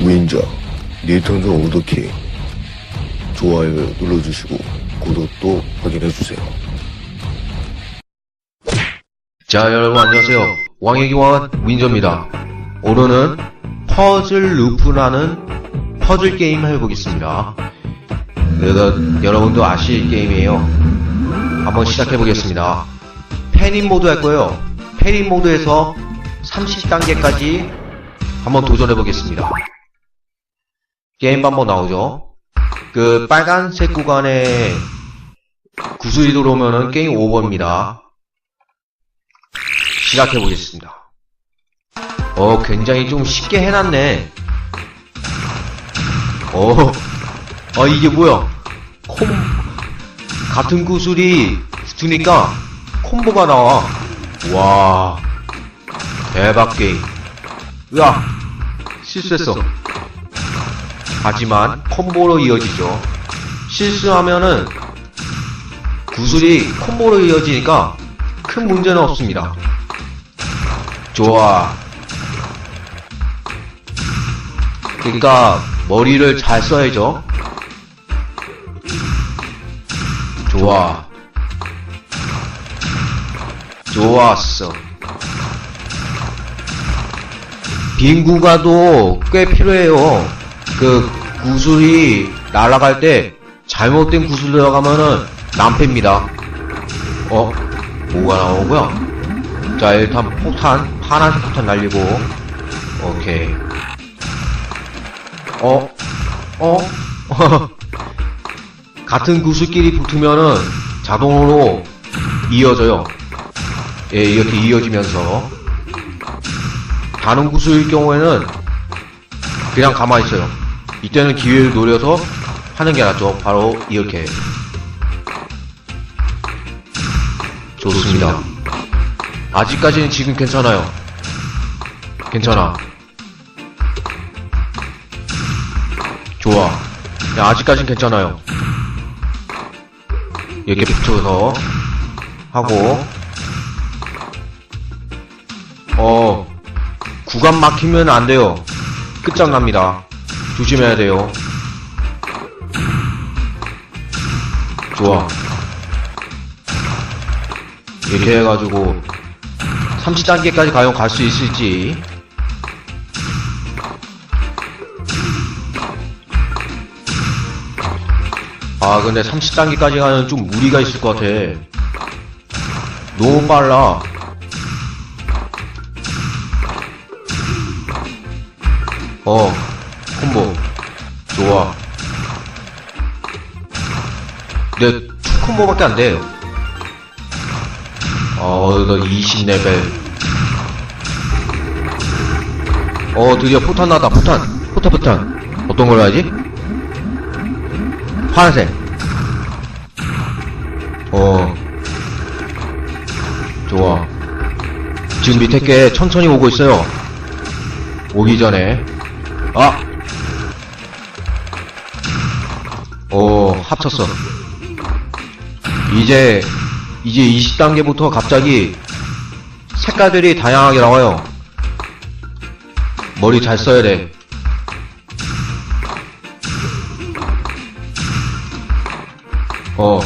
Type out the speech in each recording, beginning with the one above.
윈저 닐턴전 오더키 좋아요 눌러주시고 구독도 확인해주세요. 자 여러분 안녕하세요. 왕의 기원 윈저입니다. 오늘은 퍼즐 루프라는 퍼즐 게임 해보겠습니다. 그래서 여러분도 아실 게임이에요. 한번 시작해보겠습니다. 패닛 모드 할 거예요. 패닛 모드에서 30단계까지 한번 도전해보겠습니다 게임 방법 나오죠 그 빨간색 구간에 구슬이 들어오면은 게임 오버입니다 시작해 보겠습니다. 어, 굉장히 좀 쉽게 해놨네. 어, 아, 이게 뭐야? 콤, 같은 구슬이 붙으니까 콤보가 나와. 와, 대박 게임. 으아, 실수했어. 하지만 콤보로 이어지죠. 실수하면은 구슬이 콤보로 이어지니까 큰 문제는 없습니다. 좋아. 그러니까 머리를 잘 써야죠. 좋아. 좋았어. 빈 구가도 꽤 필요해요. 그 구슬이 날아갈 때 잘못된 구슬 들어가면은 낭패입니다. 어? 뭐가 거야? 자 일단 폭탄 파란색 폭탄 날리고 오케이 어? 어? 같은 구슬끼리 붙으면은 자동으로 이어져요 예 이렇게 이어지면서 다른 구슬일 경우에는 그냥 가만히 있어요 이때는 기회를 노려서 하는 게 낫죠 바로 이렇게 좋습니다 아직까지는 지금 괜찮아요. 괜찮아. 좋아. 야, 아직까진 괜찮아요. 이렇게 붙여서 하고 어 구간 막히면 안 돼요. 끝장납니다. 조심해야 돼요. 좋아. 이렇게 해가지고 30단계까지 과연 갈 수 있을지 아 근데 30단계까지 가면 좀 무리가 있을 것 같아 너무 빨라 어 콤보 좋아 근데 투 콤보밖에 안 돼요 어, 이거 20레벨. 어, 드디어 포탄 나왔다, 포탄. 포탄, 포탄. 어떤 걸로 하지? 파란색. 어. 좋아. 지금 밑에 게 천천히 오고 있어요. 오기 전에. 아! 합쳤어. 이제 이제 20단계부터 갑자기 색깔들이 다양하게 나와요. 머리 잘 써야 돼. 어.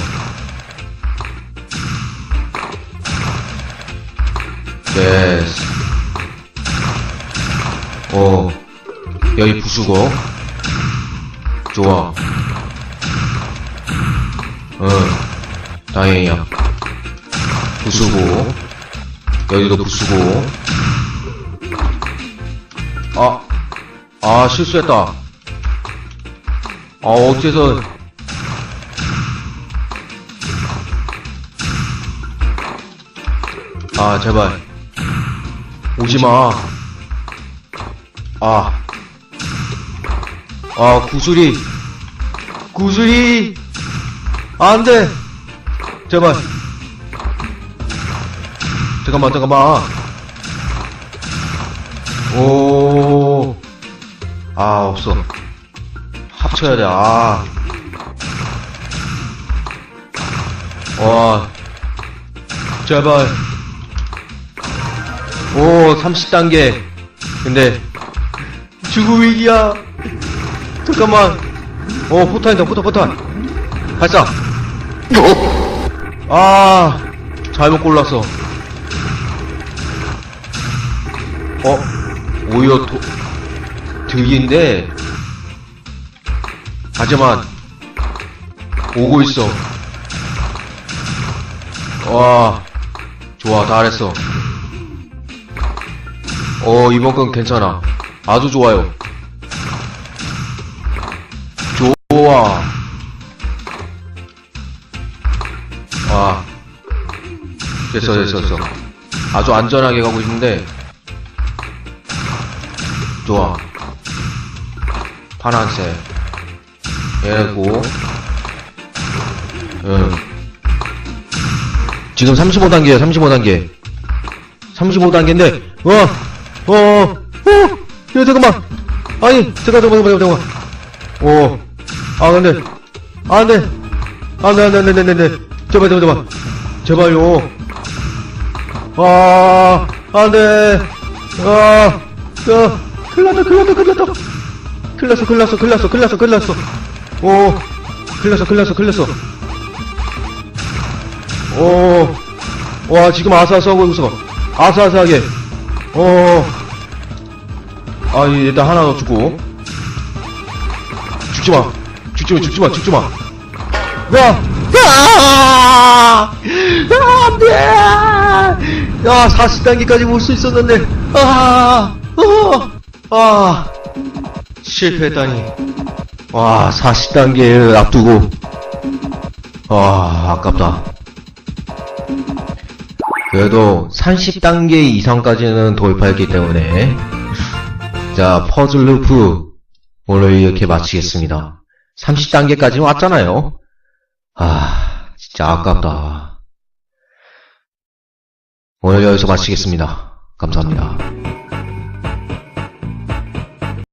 예스. 어. 여기 부수고. 좋아. 응. 다행이야. 부수고. 여기도 부수고. 아, 아 실수했다. 아 어째서. 아 제발. 오지 마. 아, 아 구슬이. 구슬이 안 돼 제발 잠깐만, 잠깐만. 오. 아, 없어. 합쳐야 돼, 아. 와. 제발. 오, 30단계. 근데, 죽음 위기야. 잠깐만. 어, 포탄이다, 포탄, 포탄. 발사. 아, 잘못 골랐어. 어, 오히려 도, 득인데. 하지만, 오고 있어. 와, 좋아, 잘했어. 어, 이번 건 괜찮아. 아주 좋아요. 좋아. 와. 됐어, 됐어, 됐어. 아주 안전하게 가고 있는데. 좋아. 파란색. 얘고. 응. 지금 35단계야, 35단계. 35단계인데, 어, 어, 어, 야, 잠깐만. 아니, 잠깐, 잠깐만, 잠깐만, 잠깐만. 오, 아, 근데, 안 돼. 안 돼, 안 돼, 안 돼, 안 돼, 안 돼. 제발, 제발, 제발. 제발요. 아, 안 돼. 아, 아, 큰일 났다, 큰일 났다, 큰일 났다. 큰일 났어, 큰일 났어, 큰일 났어, 큰일 났어, 큰일 났어. 오, 큰일 났어, 큰일 났어, 큰일 났어. 오, 와, 지금 아사아사하고 있어. 아사아사하게. 어, 아, 일단 하나 더 주고. 죽지 마. 죽지 마, 죽지 마, 죽지 마. 야! 아! 아, 안 돼! 야, 40단계까지 올 수 있었는데. 아! 어! 아! 실패했다니. 와, 40단계를 앞두고. 아, 아깝다. 그래도 30단계 이상까지는 돌파했기 때문에 자 퍼즐 루프 오늘 이렇게 마치겠습니다 30단계까지는 왔잖아요 아 진짜 아깝다. 오늘 여기서 마치겠습니다. 감사합니다